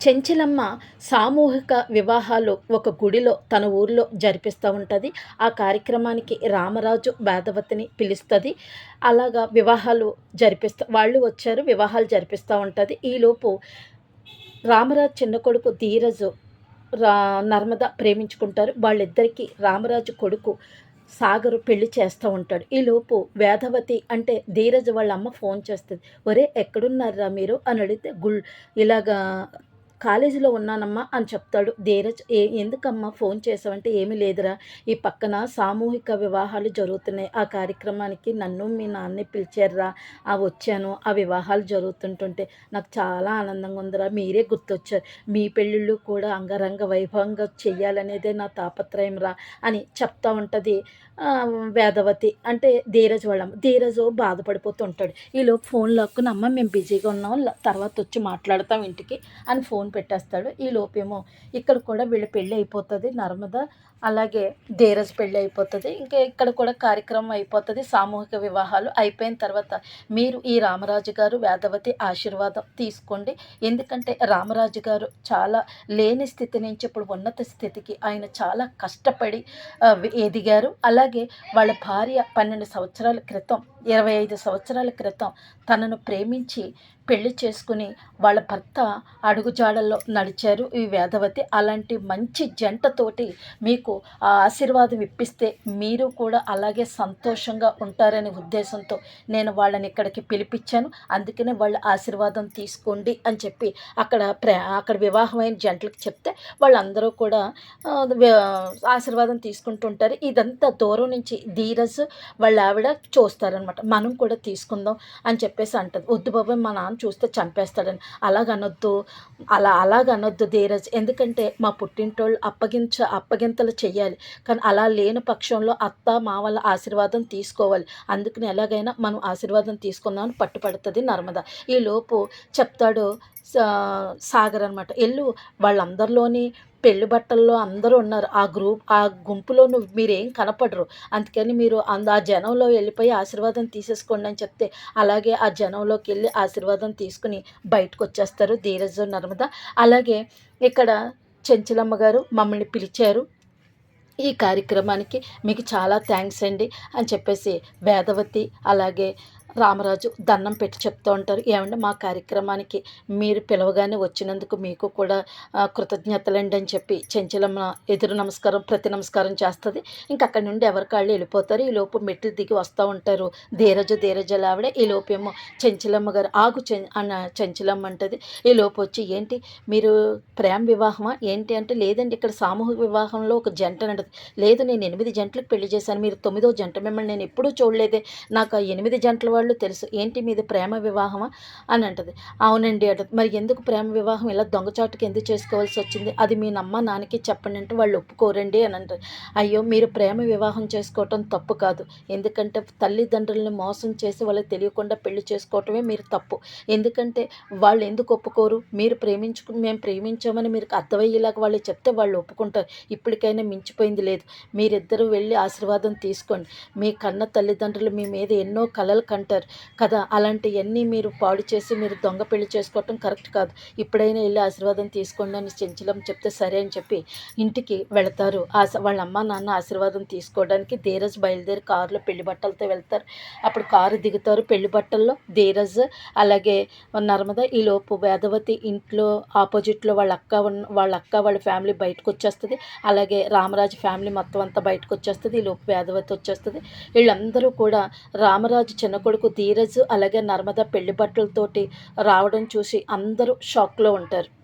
చెంచలమ్మ సామూహిక వివాహాలు ఒక గుడిలో తన ఊరిలో జరిపిస్తూ ఉంటుంది. ఆ కార్యక్రమానికి రామరాజు వేదవతిని పిలుస్తుంది. అలాగా వివాహాలు జరిపిస్తా వాళ్ళు వచ్చారు వివాహాలు జరిపిస్తూ ఉంటుంది. ఈలోపు రామరాజు చిన్న కొడుకు ధీరజు రా నర్మద ప్రేమించుకుంటారు. వాళ్ళిద్దరికీ రామరాజు కొడుకు సాగరు పెళ్ళి చేస్తూ ఉంటాడు. ఈలోపు వేదవతి అంటే ధీరజ్ వాళ్ళ అమ్మ ఫోన్ చేస్తుంది. ఒరే ఎక్కడున్నారా మీరు? అని అడిగితే గుల్ ఇలాగా కాలేజీలో ఉన్నానమ్మా అని చెప్తాడు. ధీరజ్ ఏ ఎందుకమ్మా ఫోన్ చేసావంటే ఏమీ లేదురా. ఈ పక్కన సామూహిక వివాహాలు జరుగుతున్నాయి. ఆ కార్యక్రమానికి నన్ను మీ నాన్నే పిలిచారురా. ఆ వచ్చాను. ఆ వివాహాలు జరుగుతుంటుంటే నాకు చాలా ఆనందంగా ఉందిరా. మీరే గుర్తొచ్చారు. మీ పెళ్ళిళ్ళు కూడా అంగరంగ వైభవంగా చెయ్యాలనేదే నా తాపత్రయం రా అని చెప్తా ఉంటుంది వేదవతి. అంటే ధీరజ్ వాళ్ళ ధీరజ్ బాధపడిపోతుంటాడు ఈలోపు ఫోన్ లాక్కుని అమ్మ మేము బిజీగా ఉన్నాం. తర్వాత వచ్చి మాట్లాడతాం ఇంటికి అని ఫోన్ పెట్టేస్తాడు. ఈ లోపేమో ఇక్కడ కూడా వీళ్ళ పెళ్ళి అయిపోతుంది నర్మద. అలాగే ధీరజ్ పెళ్ళి అయిపోతుంది. ఇంకా ఇక్కడ కూడా కార్యక్రమం అయిపోతుంది సామూహిక వివాహాలు అయిపోయిన తర్వాత మీరు ఈ రామరాజు గారు వేదవతి ఆశీర్వాదం తీసుకోండి. ఎందుకంటే రామరాజు గారు చాలా లేని స్థితి నుంచి ఇప్పుడు ఉన్నత స్థితికి ఆయన చాలా కష్టపడి ఎదిగారు. అలాగే వాళ్ళ భార్య పన్నెండు సంవత్సరాల క్రితం ఇరవై ఐదు సంవత్సరాల క్రితం తనను ప్రేమించి పెళ్ళి చేసుకుని వాళ్ళ భర్త అడుగుజాడల్లో నడిచారు ఈ వేదవతి. అలాంటి మంచి జంటతోటి మీకు ఆ ఆశీర్వాదం ఇప్పిస్తే మీరు కూడా అలాగే సంతోషంగా ఉంటారనే ఉద్దేశంతో నేను వాళ్ళని ఇక్కడికి పిలిపించాను. అందుకనే వాళ్ళ ఆశీర్వాదం తీసుకోండి అని చెప్పి అక్కడ ప్రే అక్కడ వివాహమైన జంటలకు చెప్తే వాళ్ళందరూ కూడా ఆశీర్వాదం తీసుకుంటుంటారు ఇదంతా దూరం నుంచి ధీరజ్ వాళ్ళ ఆవిడ చూస్తారనమాట మనం కూడా తీసుకుందాం అని చెప్పేసి అంటుంది. వద్దు బాబాయ్ మా నాన్న చూస్తే చంపేస్తాడని. అలాగనొద్దు. అలా అలాగనొద్దు ధీరజ్. ఎందుకంటే మా పుట్టింటోళ్ళు అప్పగించ అప్పగింతలు చేయాలి కానీ అలా లేని పక్షంలో అత్త మావల ఆశీర్వాదం తీసుకోవాలి. అందుకని ఎలాగైనా మనం ఆశీర్వాదం తీసుకుందామని పట్టుపడుతుంది నర్మద. ఈ లోపు చెప్తాడు సాగర్ అనమాట ఎల్లు వాళ్ళందరిలోని పెళ్ళి బట్టల్లో అందరూ ఉన్నారు. ఆ గ్రూప్ ఆ గుంపులో నువ్వు మీరేం కనపడరు. అందుకని మీరు అంద ఆ జనంలో వెళ్ళిపోయి ఆశీర్వాదం తీసేసుకోండి అని చెప్తే అలాగే ఆ జనంలోకి వెళ్ళి ఆశీర్వాదం తీసుకుని బయటకు వచ్చేస్తారు ధీరజ్ నర్మద. అలాగే ఇక్కడ చెంచలమ్మ గారు మమ్మల్ని పిలిచారు. ఈ కార్యక్రమానికి మీకు చాలా థ్యాంక్స్ అండి అని చెప్పేసి వేదవతి అలాగే రామరాజు దండం పెట్టి చెప్తూ ఉంటారు. ఏమంటే మా కార్యక్రమానికి మీరు పిలవగానే వచ్చినందుకు మీకు కూడా కృతజ్ఞతలండి అని చెప్పి చెంచలమ్మ ఎదురు నమస్కారం ప్రతి నమస్కారం చేస్తుంది. ఇంకా అక్కడి నుండి ఎవరికాళ్ళు వెళ్ళిపోతారు. ఈ లోపు మెట్లు దిగి వస్తూ ఉంటారు. ధీరజు ధీరజలు ఆవిడ. ఈ లోపేమో చెంచలమ్మ గారు ఆగు అన్న చెంచలమ్మ అంటది. ఈ లోపు వచ్చి ఏంటి మీరు ప్రేమ వివాహమా? ఏంటి? అంటే లేదండి ఇక్కడ సామూహిక వివాహంలో ఒక జంట అంటది. లేదు నేను ఎనిమిది జంటలకు పెళ్ళి చేశాను. మీరు తొమ్మిదో జంట. మిమ్మల్ని నేను ఎప్పుడూ చూడలేదే. నాకు ఎనిమిది జంటల వాళ్ళు తెలుసు ఏంటి మీది ప్రేమ వివాహమా? అని అంటది. అవునండి అంటది మరి ఎందుకు ప్రేమ వివాహం? ఇలా దొంగచాటుకి ఎందుకు చేసుకోవాల్సి వచ్చింది? అది మీ నమ్మ నాన్నకి చెప్పండి అంటే వాళ్ళు ఒప్పుకోరండి అని అంటారు అయ్యో మీరు ప్రేమ వివాహం చేసుకోవటం తప్పు కాదు. ఎందుకంటే తల్లిదండ్రులను మోసం చేసి వాళ్ళకి తెలియకుండా పెళ్ళి చేసుకోవటమే మీరు తప్పు. ఎందుకంటే వాళ్ళు ఎందుకు ఒప్పుకోరు? మీరు ప్రేమించుకుని మేము ప్రేమించామని మీరు అర్థమయ్యేలాగా వాళ్ళు చెప్తే వాళ్ళు ఒప్పుకుంటారు. ఇప్పటికైనా మించిపోయింది లేదు. మీరిద్దరూ వెళ్ళి ఆశీర్వాదం తీసుకోండి. మీ కన్న తల్లిదండ్రులు మీ మీద ఎన్నో కలలు కంటారు. అంటారు కదా? అలాంటివన్నీ మీరు పాడు చేసి మీరు దొంగ పెళ్ళి చేసుకోవటం కరెక్ట్ కాదు. ఇప్పుడైనా వెళ్ళి ఆశీర్వాదం తీసుకోండి అని చెంచలం చెప్తే సరే అని చెప్పి ఇంటికి వెళతారు. వాళ్ళ అమ్మ నాన్న ఆశీర్వాదం తీసుకోవడానికి ధీరజ్ బయలుదేరి కారులో పెళ్ళి బట్టలతో వెళ్తారు. అప్పుడు కారు దిగుతారు పెళ్ళి బట్టల్లో. ధీరజ్ అలాగే నర్మద ఈలోపు వేదవతి ఇంట్లో ఆపోజిట్లో వాళ్ళ అక్క ఉన్న వాళ్ళ అక్క వాళ్ళ ఫ్యామిలీ బయటకు వచ్చేస్తుంది. అలాగే రామరాజు ఫ్యామిలీ మొత్తం అంతా బయటకు వచ్చేస్తుంది. ఈలోపు వేదవతి వచ్చేస్తుంది. వీళ్ళందరూ కూడా రామరాజు చిన్న కొడుకు ధీరజ్ అలాగే నర్మద పెళ్ళి బట్టలతోటి రావడం చూసి అందరూ షాక్లో ఉంటారు.